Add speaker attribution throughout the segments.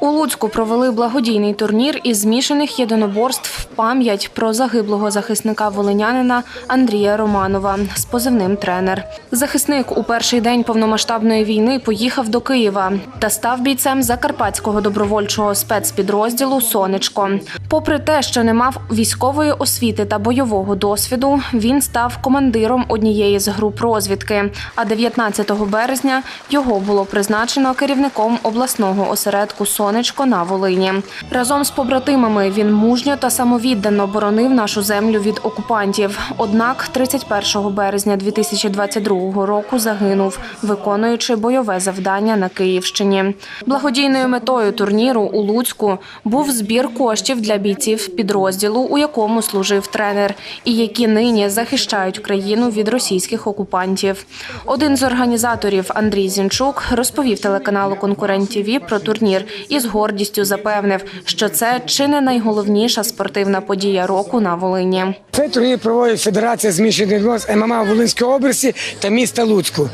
Speaker 1: У Луцьку провели благодійний турнір із змішаних єдиноборств в пам'ять про загиблого захисника волинянина Андрія Романова з позивним тренер. Захисник у перший день повномасштабної війни поїхав до Києва та став бійцем Закарпатського добровольчого спецпідрозділу Сонечко. Попри те, що не мав військової освіти та бойового досвіду, він став командиром однієї з груп розвідки. А 19 березня його було призначено керівником обласного осередку Сонечко на Волині. Разом з побратимами він мужньо та самовіддано боронив нашу землю від окупантів. Однак 31 березня 2022 року загинув, виконуючи бойове завдання на Київщині. Благодійною метою турніру у Луцьку був збір коштів для бійців підрозділу, у якому служив тренер, і які нині захищають країну від російських окупантів. Один з організаторів Андрій Зінчук розповів телеканалу Конкурент ТІВІ про турнір і з гордістю запевнив, що це чи не найголовніша спортивна подія року на Волині.
Speaker 2: Цей турнір проводить Федерація змішаних відносин ММА в Волинської області та міста Луцьку.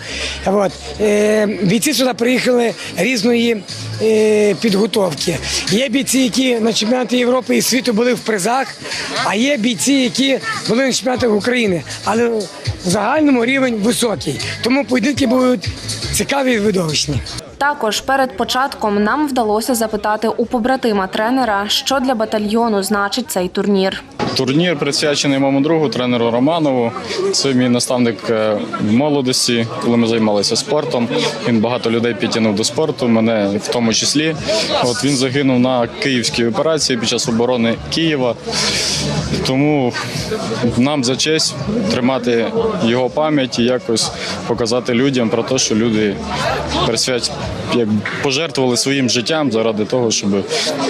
Speaker 2: От. Е, бійці сюди приїхали різної е, підготовки. Є бійці, які на чемпіонаті Європи і світу були в призах, а є бійці, які були на чемпіонатах України. Але в загальному рівень високий. Тому поєдинки будуть цікаві і видовищні.
Speaker 1: Також перед початком нам вдалося запитати у побратима тренера, що для батальйону значить цей турнір.
Speaker 3: Турнір присвячений моєму другу, тренеру Романову. Це мій наставник е, в молодості, коли ми займалися спортом. Він багато людей підтягнув до спорту, мене в тому числі. От він загинув на київській операції під час оборони Києва. Тому нам за честь тримати його пам'ять і якось показати людям про те, що люди присвять, як пожертвували своїм життям заради того, щоб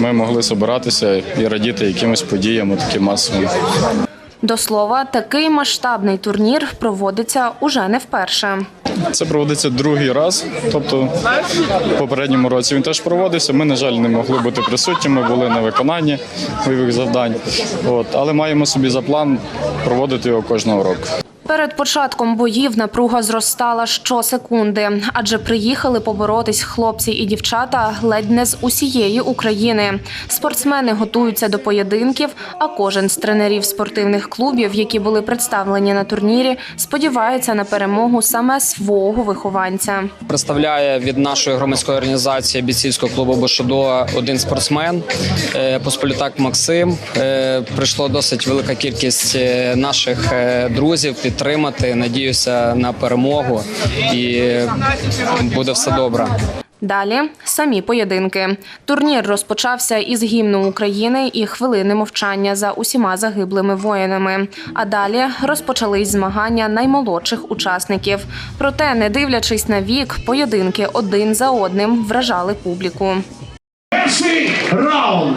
Speaker 3: ми могли збиратися і радіти якимось подіям таким масовим.
Speaker 1: До слова, такий масштабний турнір проводиться уже не вперше.
Speaker 3: Це проводиться другий раз. Тобто, в попередньому році він теж проводився. Ми, на жаль, не могли бути присутніми, були на виконанні бойових завдань. От, але маємо собі за план проводити його кожного року.
Speaker 1: Перед початком боїв напруга зростала щосекунди, адже приїхали поборотись хлопці і дівчата ледь не з усієї України. Спортсмени готуються до поєдинків, а кожен з тренерів спортивних клубів, які були представлені на турнірі, сподівається на перемогу саме свого вихованця.
Speaker 4: Представляє від нашої громадської організації бійцівського клубу Бошудо один спортсмен е, Посполітак Максим. Е, Прийшло досить велика кількість е, наших друзів підтримати. Надіюся на перемогу і буде все добре.
Speaker 1: Далі самі поєдинки. Турнір розпочався із гімну України і хвилини мовчання за усіма загиблими воїнами. А далі розпочались змагання наймолодших учасників. Проте, не дивлячись на вік, поєдинки один за одним вражали публіку.
Speaker 5: Перший раунд.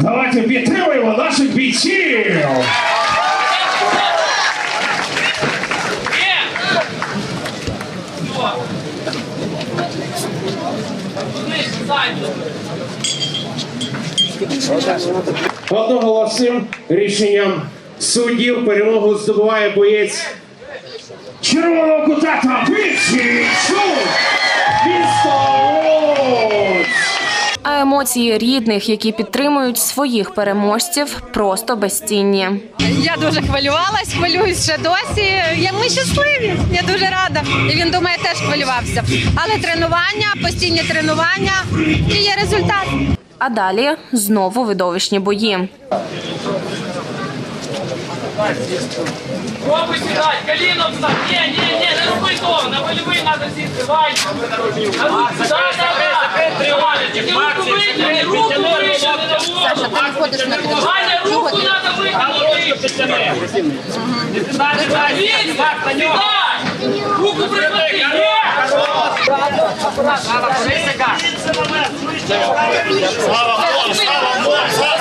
Speaker 5: Давайте підтримуємо наших бійців. Одноголосним рішенням суддів перемогу здобуває боєць червоного кута та.
Speaker 1: А емоції рідних, які підтримують своїх переможців, просто безцінні.
Speaker 6: Я дуже хвилювалась, хвилююсь ще досі. Я ми щасливі. Я дуже рада. І він думає, теж хвилювався. Але тренування, постійні тренування і є результат.
Speaker 1: А далі знову видовищні бої.
Speaker 7: Попы сюда, колено встать. Не, не, не, не роби то, на болевые надо сесть, Вань. А руки сюда, давай. Тільки руку витягни, руку. Саша, ти не ходиш на Ваня, руку надо витягнути. Віть, сідай. Руку прикладай!
Speaker 6: Слава Богу! Слава
Speaker 8: далі.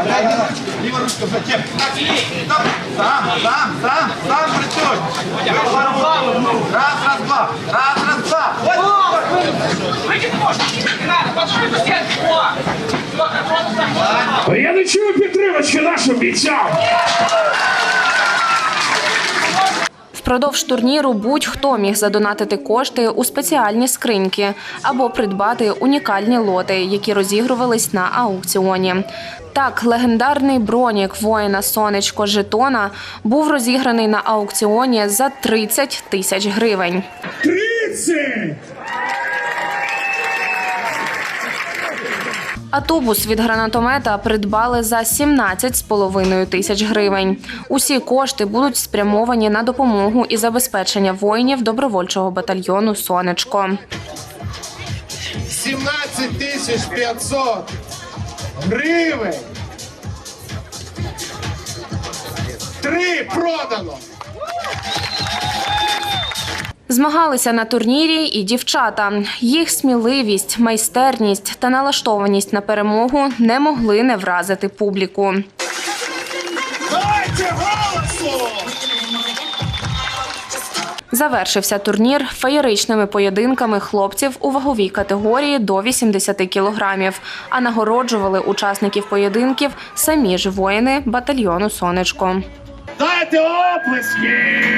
Speaker 8: Ручка, затем. Сам, сам, сам, сам працюй. Раз, раз, два. Раз, раз, два.
Speaker 5: Я не чую підтримочки нашим бійцям.
Speaker 1: Впродовж турніру будь-хто міг задонатити кошти у спеціальні скриньки або придбати унікальні лоти, які розігрувались на аукціоні. Так, легендарний бронік воїна Сонечко Жетона був розіграний на аукціоні за 30 тисяч гривень.
Speaker 5: 30!
Speaker 1: А тубус від гранатомета придбали за 17,5 тисяч гривень. Усі кошти будуть спрямовані на допомогу і забезпечення воїнів добровольчого батальйону Сонечко.
Speaker 9: 17 тисяч 500 гривень. Три продано.
Speaker 1: Змагалися на турнірі і дівчата. Їх сміливість, майстерність та налаштованість на перемогу не могли не вразити публіку.
Speaker 9: Дайте голосу!
Speaker 1: Завершився турнір феєричними поєдинками хлопців у ваговій категорії до 80 кілограмів. А нагороджували учасників поєдинків самі ж воїни батальйону Сонечко.
Speaker 5: Дайте оплески!